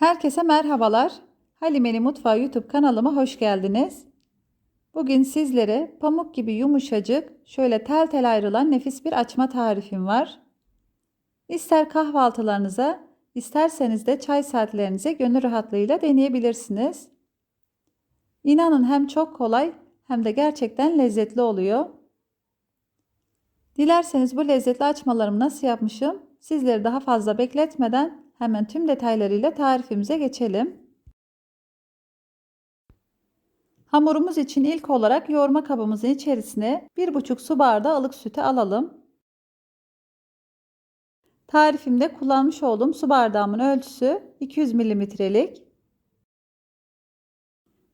Herkese merhabalar. Halimeli Mutfağı YouTube kanalıma hoş geldiniz. Bugün sizlere pamuk gibi yumuşacık, şöyle tel tel ayrılan nefis bir açma tarifim var. İster kahvaltılarınıza, isterseniz de çay saatlerinize gönül rahatlığıyla deneyebilirsiniz. İnanın hem çok kolay hem de gerçekten lezzetli oluyor. Dilerseniz bu lezzetli açmalarımı nasıl yapmışım sizleri daha fazla bekletmeden hemen tüm detaylarıyla tarifimize geçelim. Hamurumuz için ilk olarak yoğurma kabımızın içerisine 1,5 su bardağı ılık sütü alalım. Tarifimde kullanmış olduğum su bardağımın ölçüsü 200 mililitrelik.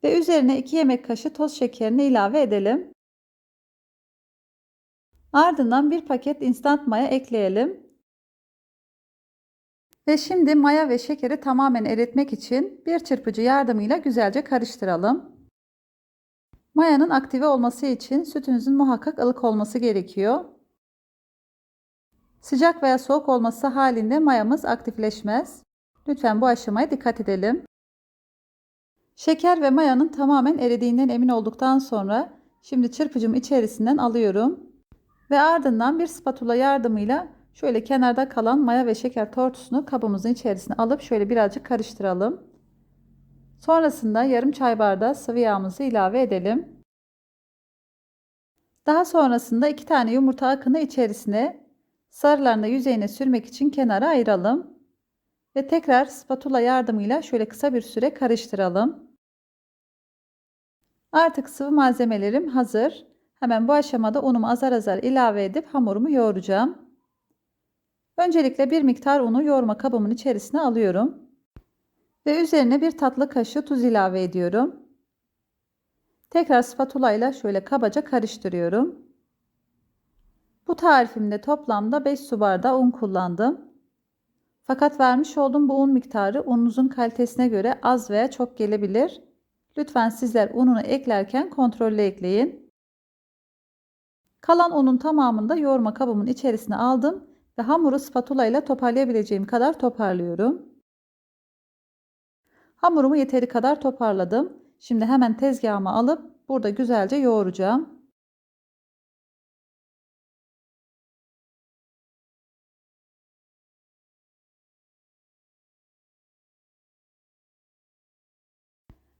Ve üzerine 2 yemek kaşığı toz şekerini ilave edelim. Ardından bir paket instant maya ekleyelim. Ve şimdi maya ve şekeri tamamen eritmek için bir çırpıcı yardımıyla güzelce karıştıralım. Mayanın aktive olması için sütünüzün muhakkak ılık olması gerekiyor. Sıcak veya soğuk olması halinde mayamız aktifleşmez. Lütfen bu aşamaya dikkat edelim. Şeker ve mayanın tamamen eridiğinden emin olduktan sonra şimdi çırpıcımı içerisinden alıyorum. Ve ardından bir spatula yardımıyla şöyle kenarda kalan maya ve şeker tortusunu kabımızın içerisine alıp şöyle birazcık karıştıralım. Sonrasında yarım çay bardağı sıvı yağımızı ilave edelim. Daha sonrasında iki tane yumurta akını içerisine sarılarını yüzeyine sürmek için kenara ayıralım. Ve tekrar spatula yardımıyla şöyle kısa bir süre karıştıralım. Artık sıvı malzemelerim hazır. Hemen bu aşamada unumu azar azar ilave edip hamurumu yoğuracağım. Öncelikle bir miktar unu yoğurma kabımın içerisine alıyorum. Ve üzerine bir tatlı kaşığı tuz ilave ediyorum. Tekrar spatula ile şöyle kabaca karıştırıyorum. Bu tarifimde toplamda 5 su bardağı un kullandım. Fakat vermiş olduğum bu un miktarı ununuzun kalitesine göre az veya çok gelebilir. Lütfen sizler ununu eklerken kontrollü ekleyin. Kalan unun tamamını da yoğurma kabımın içerisine aldım ve hamuru spatula ile toparlayabileceğim kadar toparlıyorum. Hamurumu yeteri kadar toparladım. Şimdi hemen tezgahıma alıp burada güzelce yoğuracağım.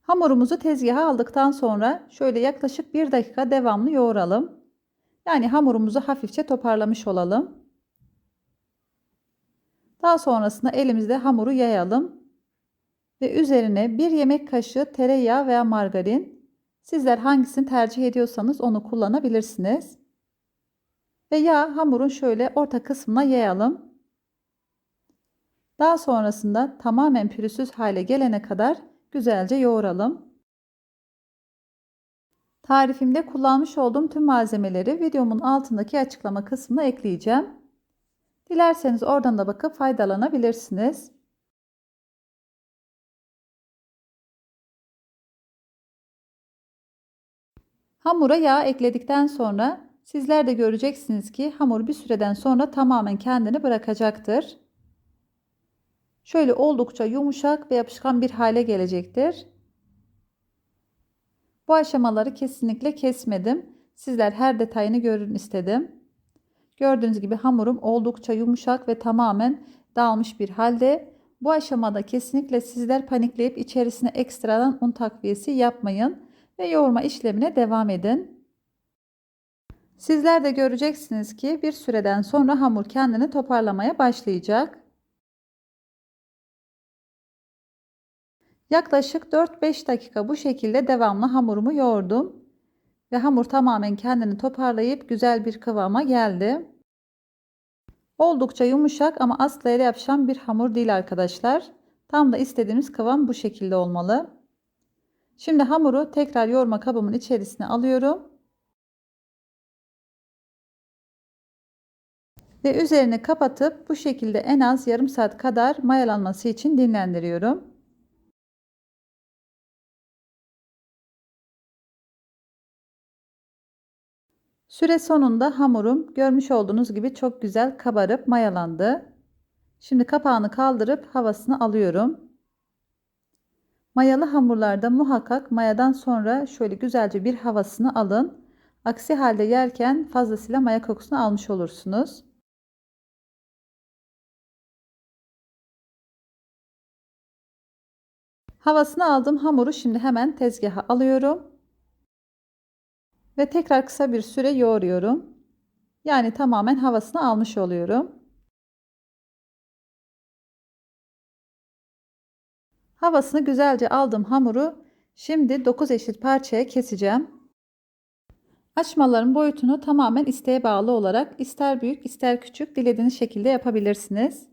Hamurumuzu tezgaha aldıktan sonra şöyle yaklaşık 1 dakika devamlı yoğuralım. Yani hamurumuzu hafifçe toparlamış olalım. Daha sonrasında elimizde hamuru yayalım. Ve üzerine bir yemek kaşığı tereyağı veya margarin. Sizler hangisini tercih ediyorsanız onu kullanabilirsiniz. Ve yağ hamurun şöyle orta kısmına yayalım. Daha sonrasında tamamen pürüzsüz hale gelene kadar güzelce yoğuralım. Tarifimde kullanmış olduğum tüm malzemeleri videomun altındaki açıklama kısmına ekleyeceğim. Dilerseniz oradan da bakıp faydalanabilirsiniz. Hamura yağ ekledikten sonra sizler de göreceksiniz ki hamur bir süreden sonra tamamen kendini bırakacaktır. Şöyle oldukça yumuşak ve yapışkan bir hale gelecektir. Bu aşamaları kesinlikle kesmedim. Sizler her detayını görün istedim. Gördüğünüz gibi hamurum oldukça yumuşak ve tamamen dağılmış bir halde. Bu aşamada kesinlikle sizler panikleyip içerisine ekstradan un takviyesi yapmayın ve yoğurma işlemine devam edin. Sizler de göreceksiniz ki bir süreden sonra hamur kendini toparlamaya başlayacak. Yaklaşık 4-5 dakika bu şekilde devamlı hamurumu yoğurdum. Ve hamur tamamen kendini toparlayıp güzel bir kıvama geldi. Oldukça yumuşak ama asla yere yapışan bir hamur değil arkadaşlar. Tam da istediğimiz kıvam bu şekilde olmalı. Şimdi hamuru tekrar yoğurma kabımın içerisine alıyorum. Ve üzerini kapatıp bu şekilde en az yarım saat kadar mayalanması için dinlendiriyorum. Süre sonunda hamurum görmüş olduğunuz gibi çok güzel kabarıp mayalandı. Şimdi kapağını kaldırıp havasını alıyorum. Mayalı hamurlarda muhakkak mayadan sonra şöyle güzelce bir havasını alın. Aksi halde yerken fazlasıyla maya kokusunu almış olursunuz. Havasını aldım hamuru şimdi hemen tezgaha alıyorum. Ve tekrar kısa bir süre yoğuruyorum. Yani tamamen havasını almış oluyorum. Havasını güzelce aldım hamuru. Şimdi 9 eşit parçaya keseceğim. Açmaların boyutunu tamamen isteğe bağlı olarak ister büyük ister küçük dilediğiniz şekilde yapabilirsiniz.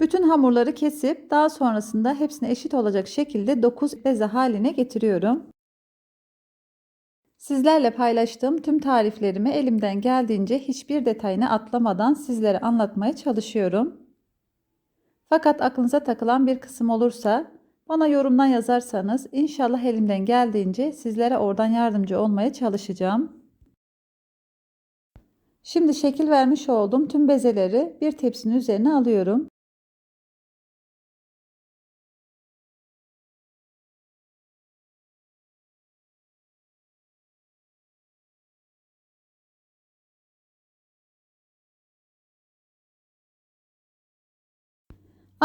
Bütün hamurları kesip daha sonrasında hepsine eşit olacak şekilde 9 beze haline getiriyorum. Sizlerle paylaştığım tüm tariflerimi elimden geldiğince hiçbir detayını atlamadan sizlere anlatmaya çalışıyorum. Fakat aklınıza takılan bir kısım olursa bana yorumdan yazarsanız inşallah elimden geldiğince sizlere oradan yardımcı olmaya çalışacağım. Şimdi şekil vermiş olduğum tüm bezeleri bir tepsinin üzerine alıyorum.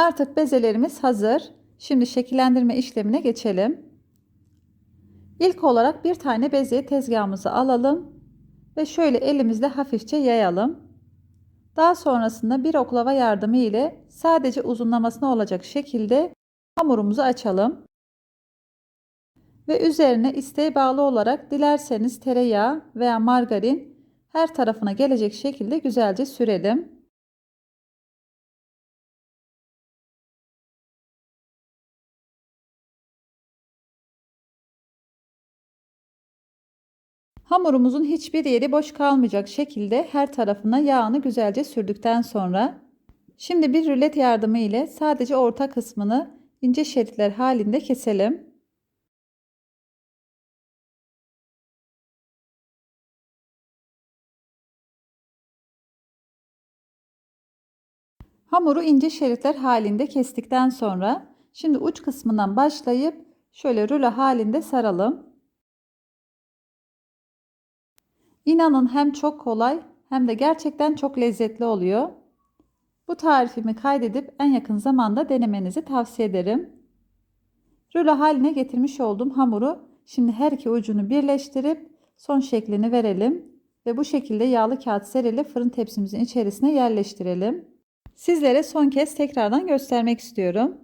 Artık bezelerimiz hazır. Şimdi şekillendirme işlemine geçelim. İlk olarak bir tane bezeyi tezgahımıza alalım ve şöyle elimizle hafifçe yayalım. Daha sonrasında bir oklava yardımı ile sadece uzunlamasına olacak şekilde hamurumuzu açalım. Ve üzerine isteğe bağlı olarak dilerseniz tereyağı veya margarin her tarafına gelecek şekilde güzelce sürelim. Hamurumuzun hiçbir yeri boş kalmayacak şekilde her tarafına yağını güzelce sürdükten sonra şimdi bir rület yardımı ile sadece orta kısmını ince şeritler halinde keselim. Hamuru ince şeritler halinde kestikten sonra şimdi uç kısmından başlayıp şöyle rulo halinde saralım. İnanın hem çok kolay hem de gerçekten çok lezzetli oluyor. Bu tarifimi kaydedip en yakın zamanda denemenizi tavsiye ederim. Rulo haline getirmiş olduğum hamuru şimdi her iki ucunu birleştirip son şeklini verelim ve bu şekilde yağlı kağıt serili fırın tepsimizin içerisine yerleştirelim. Sizlere son kez tekrardan göstermek istiyorum.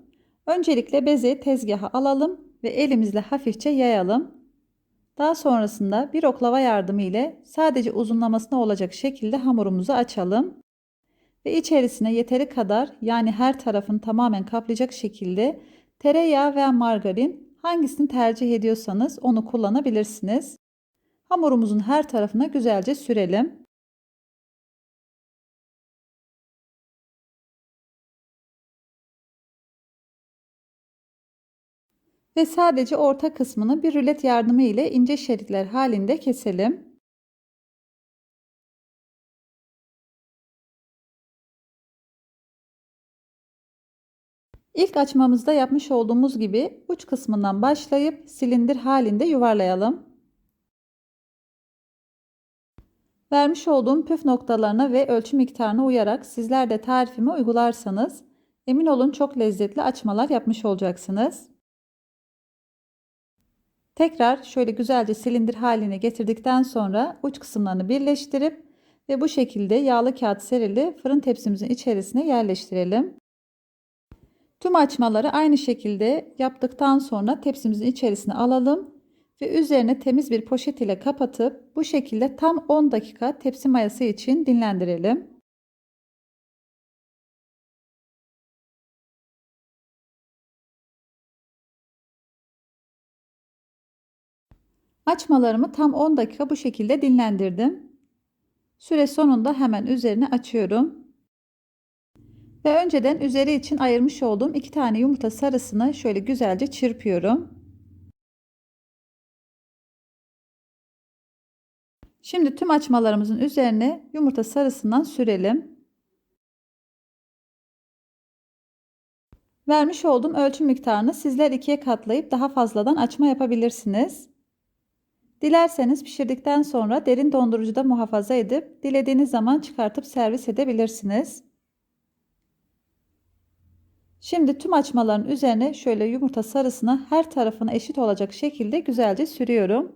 Öncelikle bezeyi tezgaha alalım ve elimizle hafifçe yayalım. Daha sonrasında bir oklava yardımı ile sadece uzunlamasına olacak şekilde hamurumuzu açalım. Ve içerisine yeteri kadar yani her tarafını tamamen kaplayacak şekilde tereyağı veya margarin hangisini tercih ediyorsanız onu kullanabilirsiniz. Hamurumuzun her tarafına güzelce sürelim. Ve sadece orta kısmını bir rület yardımı ile ince şeritler halinde keselim. İlk açmamızda yapmış olduğumuz gibi uç kısmından başlayıp silindir halinde yuvarlayalım. Vermiş olduğum püf noktalarına ve ölçü miktarına uyarak sizler de tarifimi uygularsanız emin olun çok lezzetli açmalar yapmış olacaksınız. Tekrar şöyle güzelce silindir haline getirdikten sonra uç kısımlarını birleştirip ve bu şekilde yağlı kağıt serili fırın tepsimizin içerisine yerleştirelim. Tüm açmaları aynı şekilde yaptıktan sonra tepsimizin içerisine alalım ve üzerine temiz bir poşet ile kapatıp bu şekilde tam 10 dakika tepsi mayası için dinlendirelim. Açmalarımı tam 10 dakika bu şekilde dinlendirdim. Süre sonunda hemen üzerine açıyorum. Ve önceden üzeri için ayırmış olduğum iki tane yumurta sarısını şöyle güzelce çırpıyorum. Şimdi tüm açmalarımızın üzerine yumurta sarısından sürelim. Vermiş olduğum ölçü miktarını sizler ikiye katlayıp daha fazladan açma yapabilirsiniz. Dilerseniz pişirdikten sonra derin dondurucuda muhafaza edip dilediğiniz zaman çıkartıp servis edebilirsiniz. Şimdi tüm açmaların üzerine şöyle yumurta sarısını her tarafına eşit olacak şekilde güzelce sürüyorum.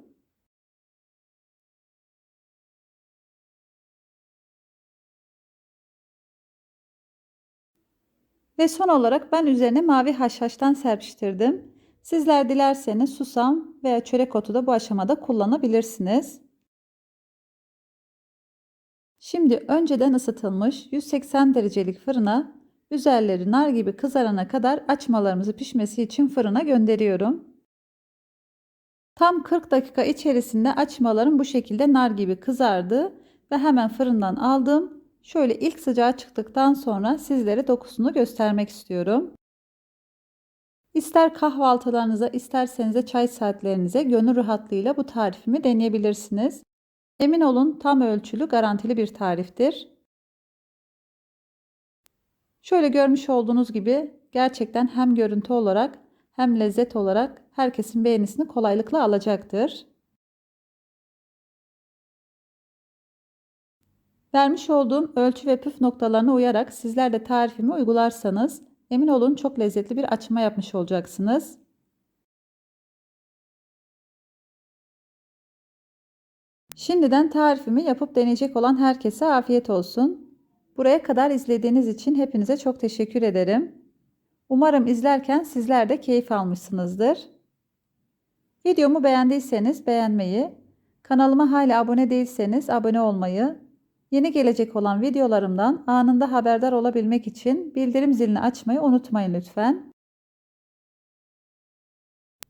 Ve son olarak ben üzerine mavi haşhaştan serpiştirdim. Sizler dilerseniz susam veya çörek otu da bu aşamada kullanabilirsiniz. Şimdi önceden ısıtılmış 180 derecelik fırına üzerleri nar gibi kızarana kadar açmalarımızı pişmesi için fırına gönderiyorum. Tam 40 dakika içerisinde açmalarım bu şekilde nar gibi kızardı ve hemen fırından aldım. Şöyle ilk sıcağı çıktıktan sonra sizlere dokusunu göstermek istiyorum. İster kahvaltılarınıza isterseniz çay saatlerinize gönül rahatlığıyla bu tarifimi deneyebilirsiniz. Emin olun tam ölçülü garantili bir tariftir. Şöyle görmüş olduğunuz gibi gerçekten hem görüntü olarak hem lezzet olarak herkesin beğenisini kolaylıkla alacaktır. Vermiş olduğum ölçü ve püf noktalarına uyarak sizler de tarifimi uygularsanız emin olun çok lezzetli bir açma yapmış olacaksınız. Şimdiden tarifimi yapıp deneyecek olan herkese afiyet olsun. Buraya kadar izlediğiniz için hepinize çok teşekkür ederim. Umarım izlerken sizler de keyif almışsınızdır. Videomu beğendiyseniz beğenmeyi, kanalıma hala abone değilseniz abone olmayı, yeni gelecek olan videolarımdan anında haberdar olabilmek için bildirim zilini açmayı unutmayın lütfen.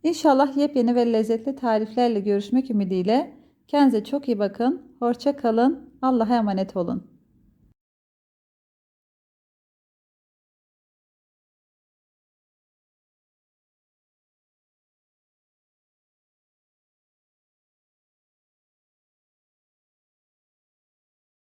İnşallah yepyeni ve lezzetli tariflerle görüşmek ümidiyle kendinize çok iyi bakın, hoşça kalın, Allah'a emanet olun.